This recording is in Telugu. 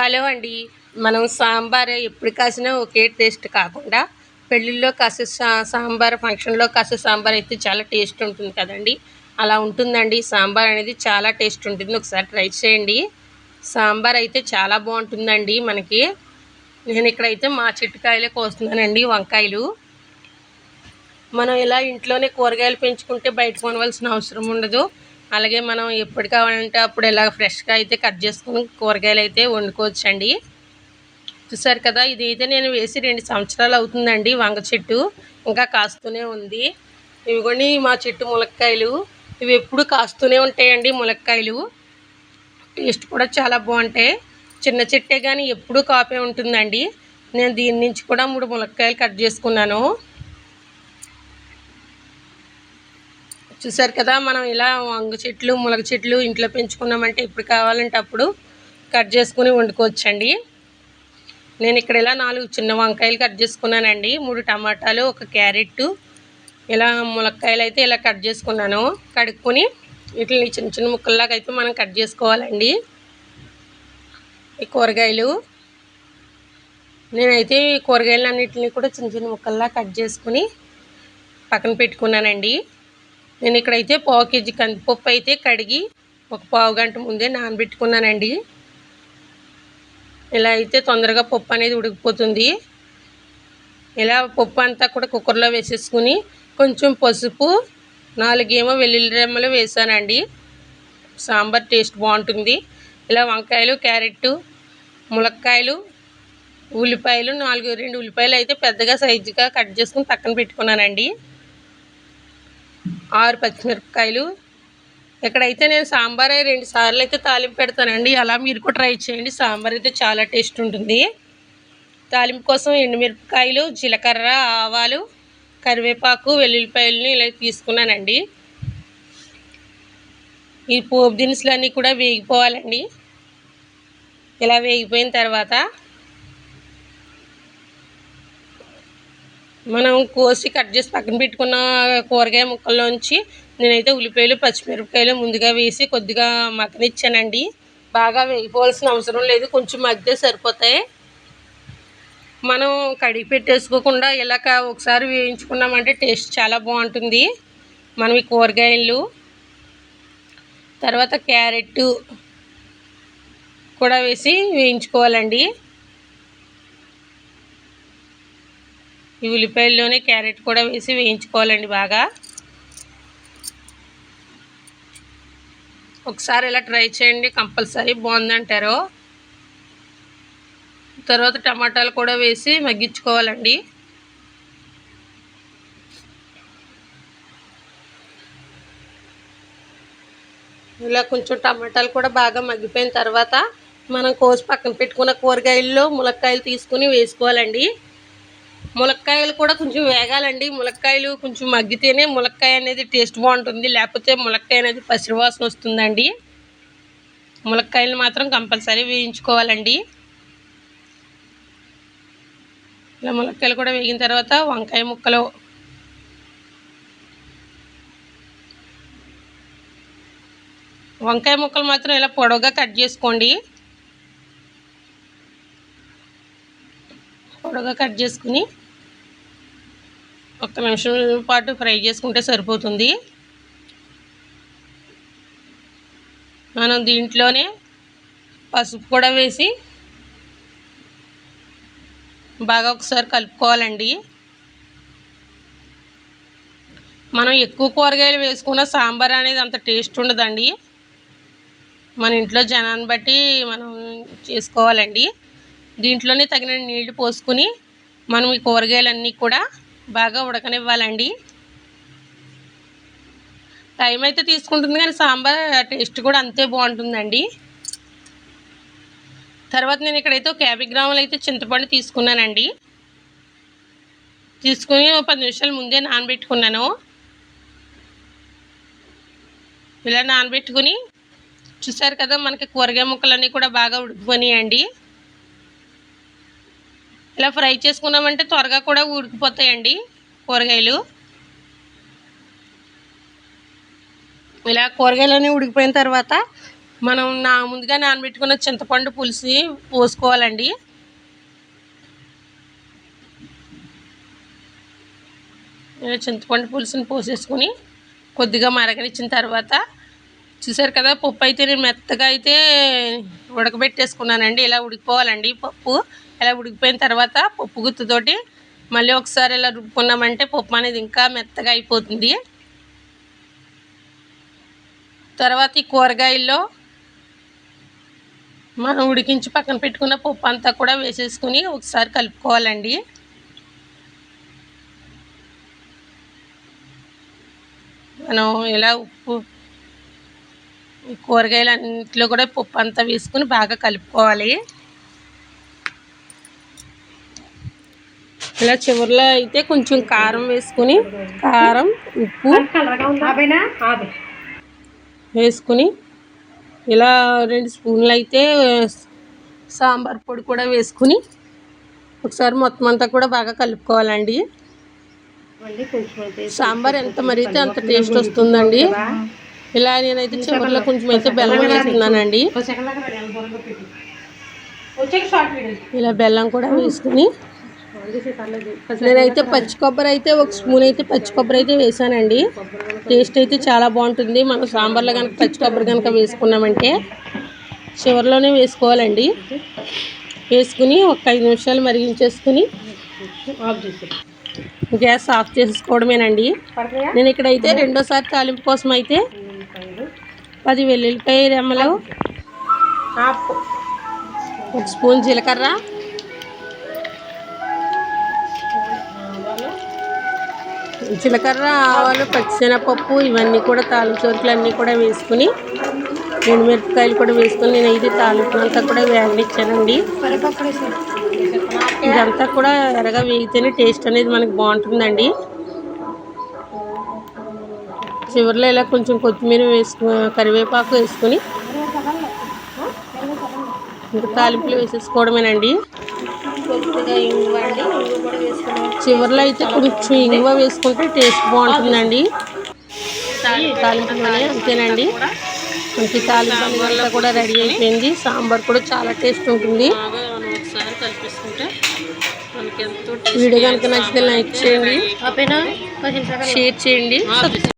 హలో అండి. మనం సాంబార్ ఎప్పుడు కాసినా ఒకే టేస్ట్ కాకుండా పెళ్ళిళ్ళలో కాసే సా సాంబార్ ఫంక్షన్లో కాసే సాంబార్ అయితే చాలా టేస్ట్ ఉంటుంది కదండి. అలా ఉంటుందండి. సాంబార్ అనేది చాలా టేస్ట్ ఉంటుంది. ఒకసారి ట్రై చేయండి. సాంబార్ అయితే చాలా బాగుంటుందండి మనకి. నేను ఇక్కడైతే మా చెట్టుకాయలే కోస్తున్నానండి వంకాయలు. మనం ఇలా ఇంట్లోనే కూరగాయలు పెంచుకుంటే బయట కొనవలసిన అవసరం ఉండదు. అలాగే మనం ఎప్పుడు కావాలంటే అప్పుడు ఇలా ఫ్రెష్గా అయితే కట్ చేసుకుని కూరగాయలు అయితే వండుకోవచ్చండి. చూసారు కదా ఇది అయితే నేను వేసి రెండు సంవత్సరాలు అవుతుందండి వంగ చెట్టు. ఇంకా కాస్తూనే ఉంది. ఇవి మా చెట్టు ములక్కాయలు. ఇవి ఎప్పుడు కాస్తూనే ఉంటాయండి ములక్కాయలు. టేస్ట్ కూడా చాలా బాగుంటాయి. చిన్న చెట్టే కానీ ఎప్పుడూ కాపే ఉంటుందండి. నేను దీని నుంచి కూడా మూడు ములక్కాయలు కట్ చేసుకున్నాను. చూసారు కదా మనం ఇలా వంగ చెట్లు ములగ చెట్లు ఇంట్లో పెంచుకున్నామంటే ఇప్పుడు కావాలంటే అప్పుడు కట్ చేసుకుని వండుకోవచ్చండి. నేను ఇక్కడ ఇలా నాలుగు చిన్న వంకాయలు కట్ చేసుకున్నానండి. మూడు టమాటాలు ఒక క్యారెట్ ఇలా ములక్కాయలు అయితే ఇలా కట్ చేసుకున్నాను. కడుక్కొని వీటిని చిన్న చిన్న ముక్కల్లాగా అయితే మనం కట్ చేసుకోవాలండి. ఈ కూరగాయలు నేనైతే ఈ కూరగాయలన్నింటినీ కూడా చిన్న చిన్న ముక్కల్లా కట్ చేసుకుని పక్కన పెట్టుకున్నానండి. నేను ఇక్కడైతే పావు కేజీ కందిపప్పు అయితే కడిగి ఒక పావు గంట ముందే నానబెట్టుకున్నానండి. ఇలా అయితే తొందరగా పప్పు అనేది ఉడికిపోతుంది. ఇలా పప్పు అంతా కూడా కుక్కర్లో వేసేసుకుని కొంచెం పసుపు నాలుగేమో వెల్లుల్లి రెమ్మలు వేసానండి. సాంబార్ టేస్ట్ బాగుంటుంది. ఇలా వంకాయలు క్యారెట్ ములక్కాయలు ఉల్లిపాయలు నాలుగు రెండు ఉల్లిపాయలు అయితే పెద్దగా సైజుగా కట్ చేసుకుని పక్కన పెట్టుకున్నానండి. ఆరు పచ్చిమిరపకాయలు. ఇక్కడైతే నేను సాంబార్ రెండు సార్లు అయితే తాలింపు పెడతానండి అలా మీరు కూడా ట్రై చేయండి. సాంబార్ అయితే చాలా టేస్ట్ ఉంటుంది. తాలింపు కోసం ఎండుమిరపకాయలు జీలకర్ర ఆవాలు కరివేపాకు వెల్లుల్లిపాయలని ఇలా తీసుకున్నానండి. ఈ పోపు దినుసులు అన్నీ కూడా వేగిపోవాలండి. ఇలా వేగిపోయిన తర్వాత మనం కోసి కట్ చేసి పక్కన పెట్టుకున్న కూరగాయ ముక్కల్లోంచి నేనైతే ఉల్లిపాయలు పచ్చిమిరపకాయలు ముందుగా వేసి కొద్దిగా మగ్గనిచ్చానండి. బాగా వేగిపోవాల్సిన అవసరం లేదు కొంచెం మధ్య సరిపోతాయి. మనం కడిగి పెట్టేసుకోకుండా ఇలా ఒకసారి వేయించుకున్నామంటే టేస్ట్ చాలా బాగుంటుంది. మనం ఈ కూరగాయలు తర్వాత క్యారెట్ కూడా వేసి వేయించుకోవాలండి. ఈ ఉల్లిపాయల్లోనే క్యారెట్ కూడా వేసి వేయించుకోవాలండి బాగా. ఒకసారి ఇలా ట్రై చేయండి కంపల్సరీ బాగుందంటారు. తర్వాత టమాటాలు కూడా వేసి మగ్గించుకోవాలండి. ఇలా కొంచెం టమాటాలు కూడా బాగా మగ్గిపోయిన తర్వాత మనం కోసి పక్కన పెట్టుకున్న కూరగాయల్లో ములక్కాయలు తీసుకుని వేసుకోవాలండి. ములక్కాయలు కూడా కొంచెం వేగాలండి. ములక్కాయలు కొంచెం మగ్గితేనే ములక్కాయ అనేది టేస్ట్ బాగుంటుంది. లేకపోతే ములక్కాయ అనేది పసిరివాసన వస్తుందండి. ములక్కాయలు మాత్రం కంపల్సరీ వేయించుకోవాలండి. ఇలా ములక్కాయలు కూడా వేగిన తర్వాత వంకాయ ముక్కలు వంకాయ ముక్కలు మాత్రం ఇలా పొడవుగా కట్ చేసుకోండి. పొడవుగా కట్ చేసుకుని ఒక్క నిమిషం పాటు ఫ్రై చేసుకుంటే సరిపోతుంది. మనం దీంట్లోనే పసుపు కూడా వేసి బాగా ఒకసారి కలుపుకోవాలండి. మనం ఎక్కువ కూరగాయలు వేసుకున్న సాంబార్ అనేది అంత టేస్ట్ ఉండదండి. మన ఇంట్లో జనాన్ని బట్టి మనం చేసుకోవాలండి. దీంట్లోనే తగిన నీళ్ళు పోసుకుని మనం ఈ కూరగాయలన్నీ కూడా బాగా ఉడకనివ్వాలండి. టైం అయితే తీసుకుంటుంది కానీ సాంబార్ టేస్ట్ కూడా అంతే బాగుంటుందండి. తర్వాత నేను ఇక్కడైతే ఒక యాభై గ్రాములు అయితే చింతపండు తీసుకున్నానండి. తీసుకుని ఒక పది నిమిషాలు ముందే నానబెట్టుకున్నాను. ఇలా నానబెట్టుకుని చూసారు కదా మనకి కూరగాయ ముక్కలన్నీ కూడా బాగా ఉడికిపోయినాయండి. ఇలా ఫ్రై చేసుకున్నామంటే త్వరగా కూడా ఉడికిపోతాయండి కూరగాయలు. ఇలా కూరగాయలన్నీ ఉడికిపోయిన తర్వాత మనం నా ముందుగా నానబెట్టుకున్న చింతపండు పులుసు పోసుకోవాలండి. ఇలా చింతపండు పులుసుని పోసేసుకుని కొద్దిగా మరగనిచ్చిన తర్వాత చూసారు కదా పప్పు అయితే నేను మెత్తగా అయితే ఉడకబెట్టేసుకున్నానండి. ఇలా ఉడికిపోవాలండి పప్పు. ఇలా ఉడికిపోయిన తర్వాత పప్పు గుత్తుతోటి మళ్ళీ ఒకసారి ఇలా రుబ్బుకున్నామంటే పప్పు అనేది ఇంకా మెత్తగా అయిపోతుంది. తర్వాత ఈ కూరగాయల్లో మనం ఉడికించి పక్కన పెట్టుకున్న పప్పు అంతా కూడా వేసేసుకుని ఒకసారి కలుపుకోవాలండి. మనం ఇలా ఉప్పు కూరగాయలు అన్నింటిలో కూడా పప్పు అంతా వేసుకుని బాగా కలుపుకోవాలి. ఇలా చివరిలో అయితే కొంచెం కారం వేసుకుని కారం ఉప్పు వేసుకుని ఇలా రెండు స్పూన్లు అయితే సాంబార్ పొడి కూడా వేసుకుని ఒకసారి మొత్తం అంతా కూడా బాగా కలుపుకోవాలండి. సాంబార్ ఎంత మరిగితే అంత టేస్ట్ వస్తుందండి. ఇలా నేనైతే చివరిలో కొంచెం అయితే బెల్లం వేస్తున్నానండి ఇలా బెల్లం కూడా వేసుకుని నేనైతే పచ్చి కొబ్బరి అయితే ఒక స్పూన్ అయితే పచ్చి కొబ్బరి అయితే వేసానండి. టేస్ట్ అయితే చాలా బాగుంటుంది. మనం సాంబార్లో కనుక పచ్చి కొబ్బరి కనుక వేసుకున్నామంటే చివరిలోనే వేసుకోవాలండి. వేసుకుని ఒక ఐదు నిమిషాలు మరిగించేసుకుని గ్యాస్ ఆఫ్ చేసుకోవడమేనండి నేను ఇక్కడైతే రెండోసారి తాలింపు కోసం అయితే పది వెల్లుల్లిపాయ రెమ్మలు. ఒక స్పూన్ జీలకర్ర. జీలకర్ర ఆవాలు పచ్చిశనగపప్పు ఇవన్నీ కూడా తాలింపు సరుకులు అన్నీ కూడా వేసుకుని రెండు మిరపకాయలు కూడా వేసుకుని నేను ఇది తాలింపు అంతా కూడా వేగనిచ్చానండి. ఇదంతా కూడా ఎరగా వేగితేనే టేస్ట్ అనేది మనకి బాగుంటుందండి. చివరిలో ఇలా కొంచెం కొత్తిమీర వేసుకు కరివేపాకు వేసుకుని ఇంకా తాలింపులు వేసేసుకోవడమేనండి. చివరిలో అయితే కొంచెం ఇంగువ వేసుకుంటే టేస్ట్ బాగుంటుందండి. తాలింపులోనే అంతేనండి. మనకి తాలింపు అంతా కూడా రెడీ అయిపోయింది. సాంబార్ కూడా చాలా టేస్ట్ ఉంటుంది. వీడియో కనుక నచ్చితే లైక్ చేయండి షేర్ చేయండి